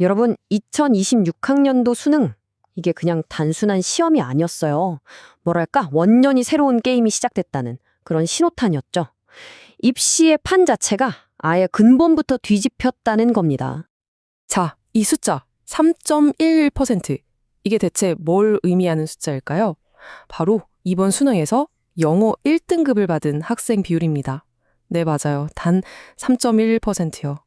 여러분, 2026학년도 수능. 이게 그냥 단순한 시험이 아니었어요. 뭐랄까, 완전히 새로운 게임이 시작됐다는 그런 신호탄이었죠. 입시의 판 자체가 아예 근본부터 뒤집혔다는 겁니다. 자, 이 숫자 3.11%. 이게 대체 뭘 의미하는 숫자일까요? 바로 이번 수능에서 영어 1등급을 받은 학생 비율입니다. 네, 맞아요. 단 3.11%요.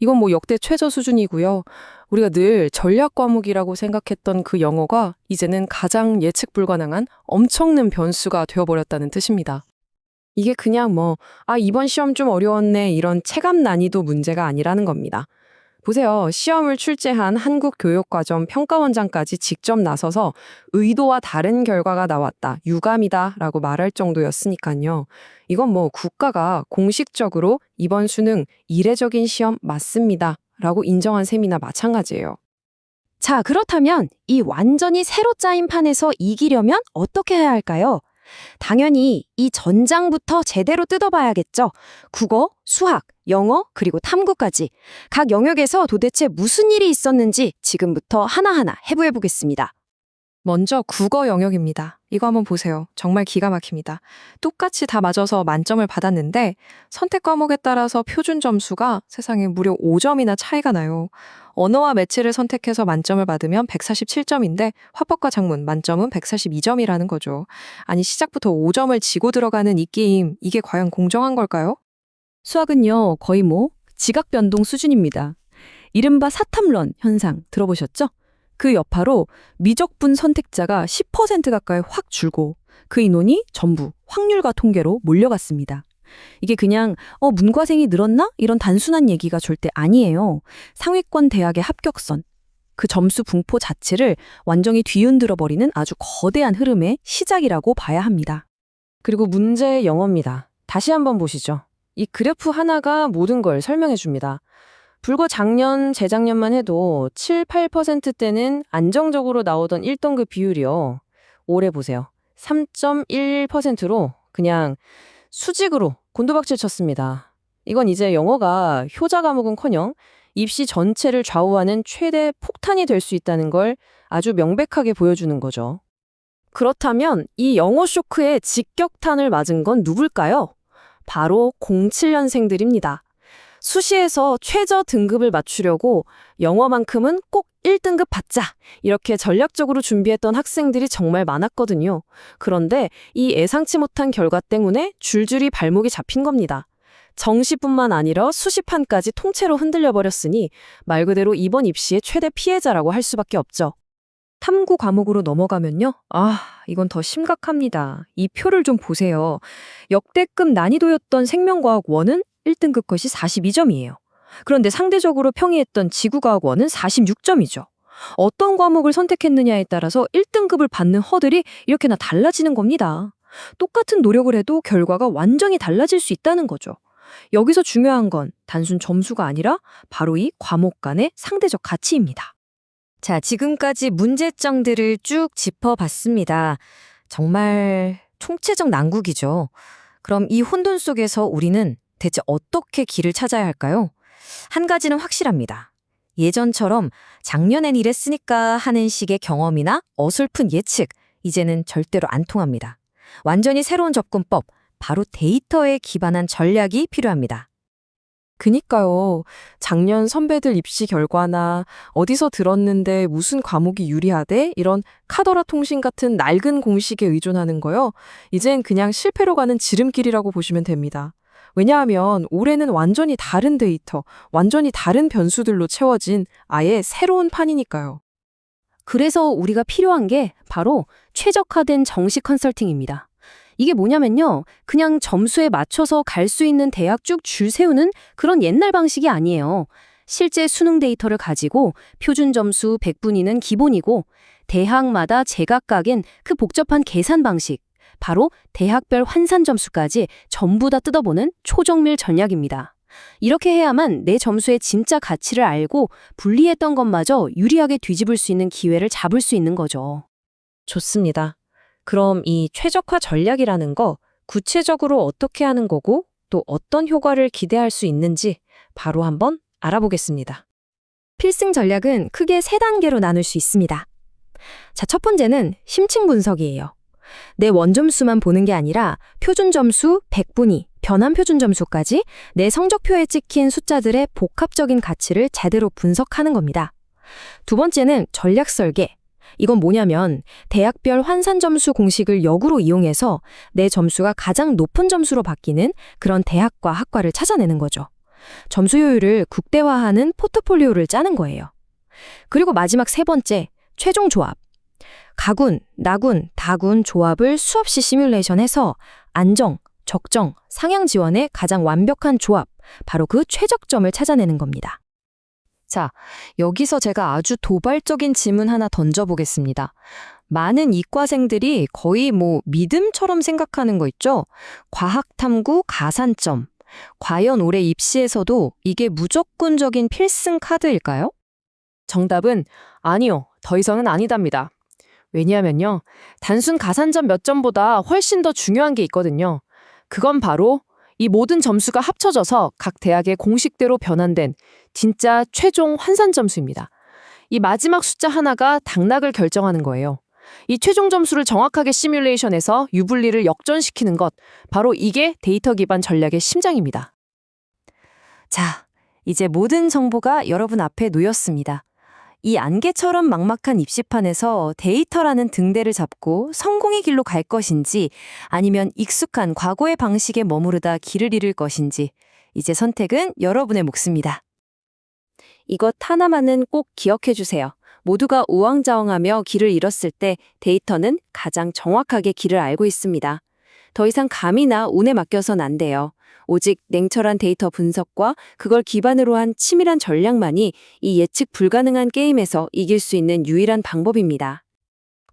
이건 뭐 역대 최저 수준이고요. 우리가 늘 전략 과목이라고 생각했던 그 영어가 이제는 가장 예측 불가능한 엄청난 변수가 되어버렸다는 뜻입니다. 이게 그냥 뭐, 아, 이번 시험 좀 어려웠네, 이런 체감 난이도 문제가 아니라는 겁니다. 보세요. 시험을 출제한 한국교육과정 평가원장까지 직접 나서서 의도와 다른 결과가 나왔다, 유감이다 라고 말할 정도였으니까요. 이건 뭐 국가가 공식적으로 이번 수능 이례적인 시험 맞습니다 라고 인정한 셈이나 마찬가지예요. 자, 그렇다면 이 완전히 새로 짜인 판에서 이기려면 어떻게 해야 할까요? 당연히 이 전장부터 제대로 뜯어봐야겠죠. 국어, 수학, 영어, 그리고 탐구까지. 각 영역에서 도대체 무슨 일이 있었는지 지금부터 하나하나 해부해 보겠습니다. 먼저 국어 영역입니다. 이거 한번 보세요. 정말 기가 막힙니다. 똑같이 다 맞아서 만점을 받았는데 선택 과목에 따라서 표준 점수가 세상에 무려 5점이나 차이가 나요. 언어와 매체를 선택해서 만점을 받으면 147점인데 화법과 작문 만점은 142점이라는 거죠. 아니 시작부터 5점을 지고 들어가는 이 게임 이게 과연 공정한 걸까요? 수학은요, 거의 뭐 지각 변동 수준입니다. 이른바 사탐런 현상 들어보셨죠? 그 여파로 미적분 선택자가 10% 가까이 확 줄고 그 인원이 전부 확률과 통계로 몰려갔습니다. 이게 그냥 어 문과생이 늘었나? 이런 단순한 얘기가 절대 아니에요. 상위권 대학의 합격선 그 점수 분포 자체를 완전히 뒤흔들어 버리는 아주 거대한 흐름의 시작이라고 봐야 합니다. 그리고 문제의 영어입니다. 다시 한번 보시죠. 이 그래프 하나가 모든 걸 설명해 줍니다. 불과 작년, 재작년만 해도 7, 8%대는 안정적으로 나오던 1등급 비율이요. 올해 보세요. 3.11%로 그냥 수직으로 곤두박질 쳤습니다. 이건 이제 영어가 효자 과목은커녕 입시 전체를 좌우하는 최대 폭탄이 될 수 있다는 걸 아주 명백하게 보여주는 거죠. 그렇다면 이 영어 쇼크에 직격탄을 맞은 건 누굴까요? 바로 07년생들입니다. 수시에서 최저 등급을 맞추려고 영어만큼은 꼭 1등급 받자 이렇게 전략적으로 준비했던 학생들이 정말 많았거든요. 그런데 이 예상치 못한 결과 때문에 줄줄이 발목이 잡힌 겁니다. 정시뿐만 아니라 수시판까지 통째로 흔들려 버렸으니 말 그대로 이번 입시의 최대 피해자라고 할 수밖에 없죠. 탐구 과목으로 넘어가면요. 아, 이건 더 심각합니다. 이 표를 좀 보세요. 역대급 난이도였던 생명과학 원은 1등급 것이 42점이에요. 그런데 상대적으로 평이했던 지구과학 원은 46점이죠. 어떤 과목을 선택했느냐에 따라서 1등급을 받는 허들이 이렇게나 달라지는 겁니다. 똑같은 노력을 해도 결과가 완전히 달라질 수 있다는 거죠. 여기서 중요한 건 단순 점수가 아니라 바로 이 과목 간의 상대적 가치입니다. 자, 지금까지 문제점들을 쭉 짚어봤습니다. 정말 총체적 난국이죠. 그럼 이 혼돈 속에서 우리는 대체 어떻게 길을 찾아야 할까요? 한 가지는 확실합니다. 예전처럼 작년엔 이랬으니까 하는 식의 경험이나 어설픈 예측, 이제는 절대로 안 통합니다. 완전히 새로운 접근법, 바로 데이터에 기반한 전략이 필요합니다. 그니까요. 작년 선배들 입시 결과나 어디서 들었는데 무슨 과목이 유리하대? 이런 카더라 통신 같은 낡은 공식에 의존하는 거요. 이젠 그냥 실패로 가는 지름길이라고 보시면 됩니다. 왜냐하면 올해는 완전히 다른 데이터, 완전히 다른 변수들로 채워진 아예 새로운 판이니까요. 그래서 우리가 필요한 게 바로 최적화된 정시 컨설팅입니다. 이게 뭐냐면요. 그냥 점수에 맞춰서 갈 수 있는 대학 쭉 줄 세우는 그런 옛날 방식이 아니에요. 실제 수능 데이터를 가지고 표준 점수 100분위는 기본이고 대학마다 제각각인 그 복잡한 계산 방식, 바로 대학별 환산 점수까지 전부 다 뜯어보는 초정밀 전략입니다. 이렇게 해야만 내 점수의 진짜 가치를 알고 불리했던 것마저 유리하게 뒤집을 수 있는 기회를 잡을 수 있는 거죠. 좋습니다. 그럼 이 최적화 전략이라는 거 구체적으로 어떻게 하는 거고 또 어떤 효과를 기대할 수 있는지 바로 한번 알아보겠습니다. 필승 전략은 크게 세 단계로 나눌 수 있습니다. 자, 첫 번째는 심층 분석이에요. 내 원점수만 보는 게 아니라 표준 점수 100분위, 변환 표준 점수까지 내 성적표에 찍힌 숫자들의 복합적인 가치를 제대로 분석하는 겁니다. 두 번째는 전략 설계. 이건 뭐냐면 대학별 환산 점수 공식을 역으로 이용해서 내 점수가 가장 높은 점수로 바뀌는 그런 대학과 학과를 찾아내는 거죠. 점수 효율을 국대화하는 포트폴리오를 짜는 거예요. 그리고 마지막 세 번째, 최종 조합. 가군, 나군, 다군 조합을 수없이 시뮬레이션해서 안정, 적정, 상향 지원의 가장 완벽한 조합, 바로 그 최적점을 찾아내는 겁니다. 자, 여기서 제가 아주 도발적인 질문 하나 던져보겠습니다. 많은 이과생들이 거의 뭐 믿음처럼 생각하는 거 있죠? 과학탐구 가산점. 과연 올해 입시에서도 이게 무조건적인 필승 카드일까요? 정답은 아니요. 더 이상은 아니답니다. 왜냐하면요. 단순 가산점 몇 점보다 훨씬 더 중요한 게 있거든요. 그건 바로 이 모든 점수가 합쳐져서 각 대학의 공식대로 변환된 진짜 최종 환산 점수입니다. 이 마지막 숫자 하나가 당락을 결정하는 거예요. 이 최종 점수를 정확하게 시뮬레이션해서 유불리를 역전시키는 것, 바로 이게 데이터 기반 전략의 심장입니다. 자, 이제 모든 정보가 여러분 앞에 놓였습니다. 이 안개처럼 막막한 입시판에서 데이터라는 등대를 잡고 성공의 길로 갈 것인지 아니면 익숙한 과거의 방식에 머무르다 길을 잃을 것인지 이제 선택은 여러분의 몫입니다. 이것 하나만은 꼭 기억해 주세요. 모두가 우왕좌왕하며 길을 잃었을 때 데이터는 가장 정확하게 길을 알고 있습니다. 더 이상 감이나 운에 맡겨선 안 돼요. 오직 냉철한 데이터 분석과 그걸 기반으로 한 치밀한 전략만이 이 예측 불가능한 게임에서 이길 수 있는 유일한 방법입니다.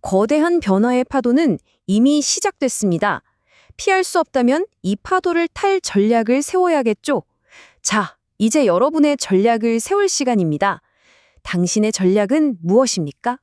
거대한 변화의 파도는 이미 시작됐습니다. 피할 수 없다면 이 파도를 탈 전략을 세워야겠죠. 자, 이제 여러분의 전략을 세울 시간입니다. 당신의 전략은 무엇입니까?